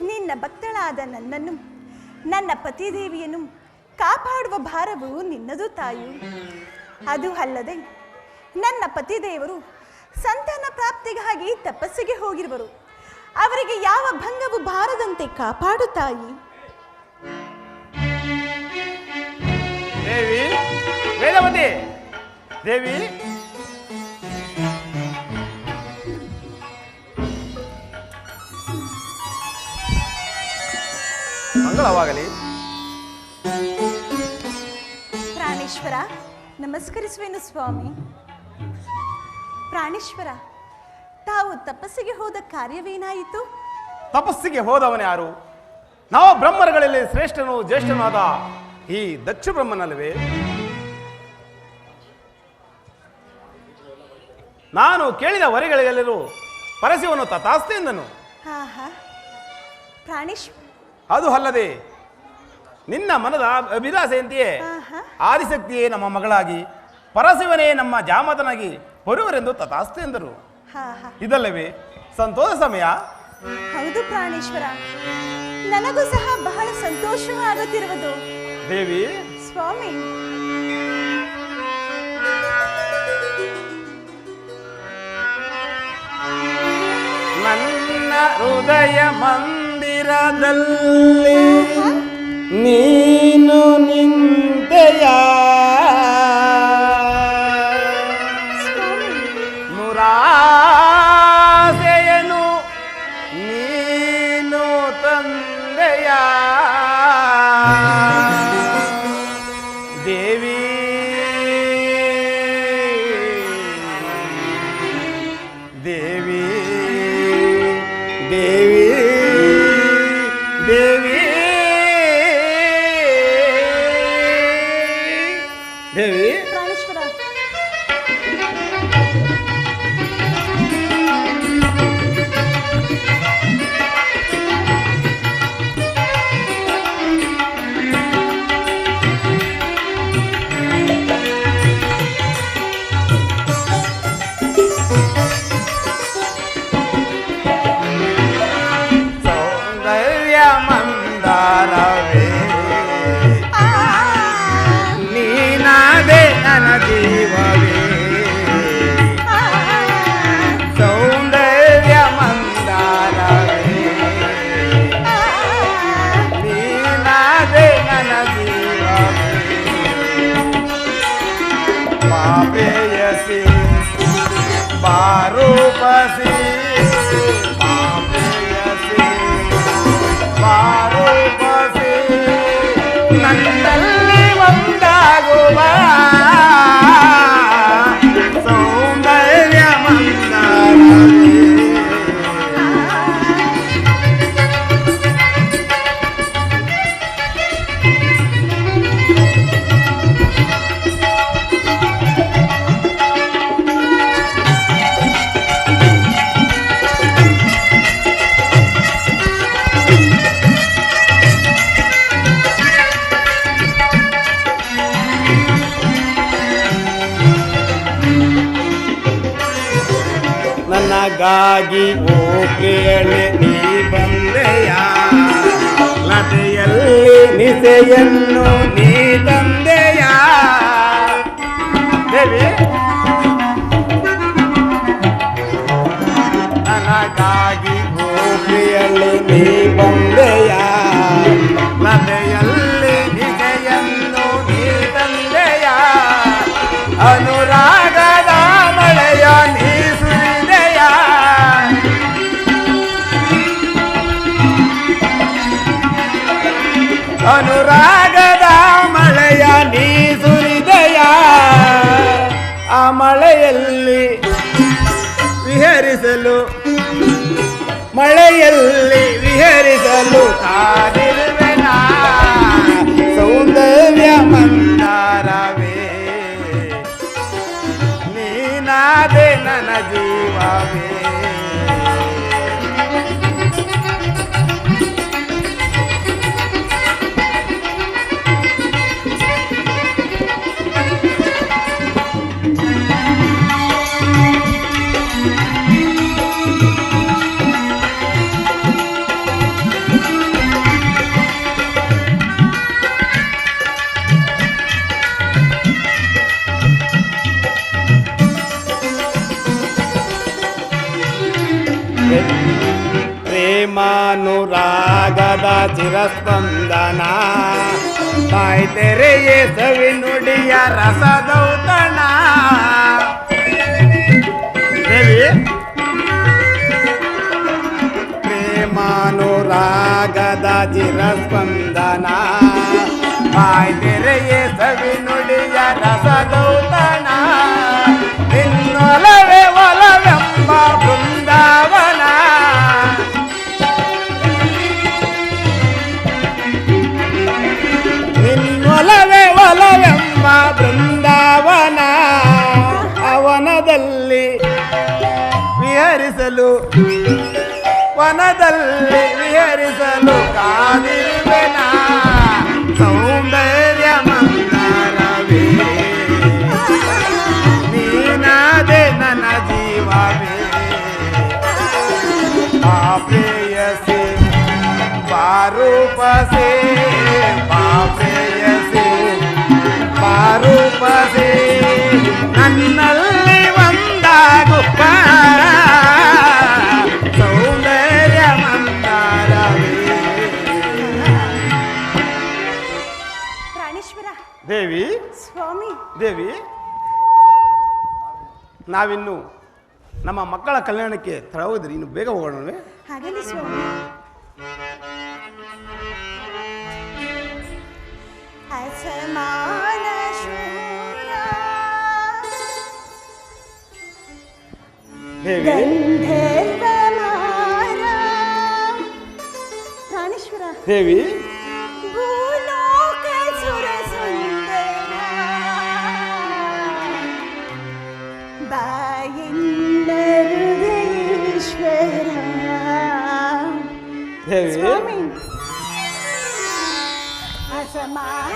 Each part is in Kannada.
ನಿನ್ನ ಭಕ್ತಳಾದ ನನ್ನನ್ನು, ನನ್ನ ಪತಿದೇವಿಯನ್ನು ಕಾಪಾಡುವ ಭಾರವು ನಿನ್ನದು ತಾಯಿ. ಅದು ಅಲ್ಲದೆ ನನ್ನ ಪತಿದೇವರು ಸಂತಾನ ಪ್ರಾಪ್ತಿಗಾಗಿ ತಪಸ್ಸಿಗೆ ಹೋಗಿರುವರು. ಅವರಿಗೆ ಯಾವ ಭಂಗವು ಬಾರದಂತೆ ಕಾಪಾಡು ತಾಯಿ. ದೇವಿ, ವೇದವತಿ, ದೇವಿ. ಮಂಗಳವಾಗಲಿ ಪ್ರಾಣೇಶ್ವರ ನಮಸ್ಕರಿಸುವೆನು ಸ್ವಾಮಿ. ಪ್ರಾಣೇಶ್ವರ ತಾವು ತಪಸ್ಸಿಗೆ ಹೋದ ಕಾರ್ಯವೇನಾಯಿತು? ತಪಸ್ಸಿಗೆ ಹೋದವನ್ಯಾರು ಯಾರು? ನವ ಬ್ರಹ್ಮರುಗಳಲ್ಲಿ ಶ್ರೇಷ್ಠನು ಜ್ಯೇಷ್ಠನಾದ ಈ ದಕ್ಷ ಬ್ರಹ್ಮನಲ್ಲವೇ? ನಾನು ಕೇಳಿದ ವರೆಗಳೆಲ್ಲರೂ ಪರಸಿವನು ತಥಾಸ್ತಿ ಎಂದನು. ಪ್ರಾಣೇಶ್ವರ ಅದು ಅಲ್ಲದೆ ನಿನ್ನ ಮನದ ಅಭಿಲಾಸೆಯಂತೆಯೇ. ಆದಿಶಕ್ತಿಯೇ ನಮ್ಮ ಮಗಳಾಗಿ ಪರಶಿವನೇ ನಮ್ಮ ಜಾಮತನಾಗಿ ಬರುವರೆಂದು ತಥಾಸ್ತಿ ಎಂದರು. ಇದಲ್ಲವೇ ಸಂತೋಷ ಸಮಯ. ಹೌದು ಪ್ರಾಣೇಶ್ವರ. ನನಗೂ ಸಹ ಬಹಳ ಸಂತೋಷವಾಗುತ್ತಿರುವುದು ದೇವಿ. ಸ್ವಾಮಿ. ನನ್ನ ಹೃದಯ ಮಂದಿರದಲ್ಲಿ ನೀನು ನಿಂತೆಯ ಸ್ವಾಮಿ 特 मारो बसी ನನಗಾಗಿ ಓ ಪ್ರಿಯಳೆ ನೀ ಬಂದೆಯ? ಲತೆಯಲ್ಲಿ ನಿಸೆಯನ್ನು ಅನುರಾಗದ ಮಳೆಯ ನೀ ಸುರಿದೆಯ ಆ ಮಳೆಯಲ್ಲಿ ವಿಹರಿಸಲು ಮಳೆಯಲ್ಲಿ ವಿಹರಿಸಲು ಕಾದಿರುವೆನ? ಸೌಂದರ್ಯ ಮಂದಾರವೇ ನೀನಾದೆ ನನ್ನ ಜೀವವೇ. स्पंदना. पायते रे येसवी नुडिया रसा दौतना देवी? प्रेमानुरागदा जिरस्पंदना पायते रे येस ವಿಹರಿಸಲು ವನದಲ್ಲಿ ವಿಹರಿಸಲು ಕಾದಿರುವೆನ ಸೌಂದರ್ಯ ಮಂದಾರವೇ ನೀನಾದೆ ನನ್ನ ಜೀವವೇ ಆ ಪ್ರೇಯಸಿ ಬಾರೂಪಸೆ ನಾವಿನ್ನು ನಮ್ಮ ಮಕ್ಕಳ ಕಲ್ಯಾಣಕ್ಕೆ ಹೋದ್ರಿ ಇನ್ನು ಬೇಗ ಹೋಗೋಣವೇ? ಹಾಗಲಿ ಸ್ವಾಮಿ. ಅಸಮಾನ ಶೂರ. ದೇವಿ ಗಂಧರ್ವ ಮಾರ. ಪ್ರಾಣೇಶ್ವರ. ದೇವಿ Swimming. As a man,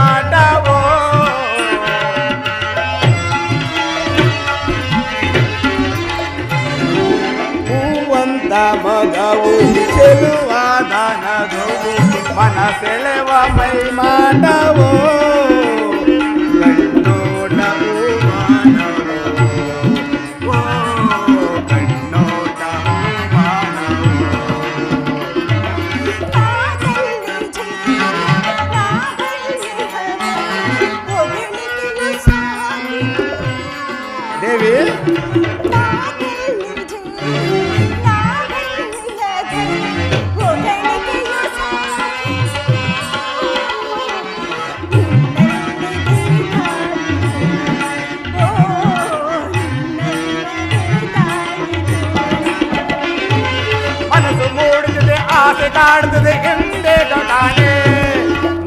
Padvo పూవంత మగవు చెలువాదనగవు మన సెలవ మై మాటవో. ಆಸೆ ಕಾಡುತ್ತದೆ ಎಂದೇ ಕಾಣೆ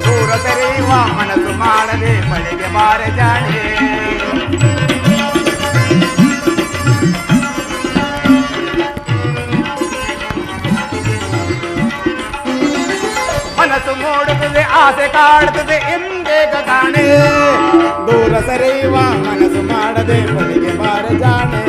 ದೂರ ತೆರೆಯುವ ಮನಸ್ಸು ಮಾಡದೆ ಬಳಿಗೆ ಮಾರೆ ಜಾಣೆ ಮನಸ್ಸು ಮೂಡುತ್ತದೆ ಆಸೆ ಕಾಡುತ್ತದೆ ಎಂದೇ ಕಾಣೆ ದೂರ ಸರಿಯುವ ಮನಸ್ಸು ಮಾಡದೆ ಬಳಿಗೆ ಮಾರೆ ಜಾಣೆ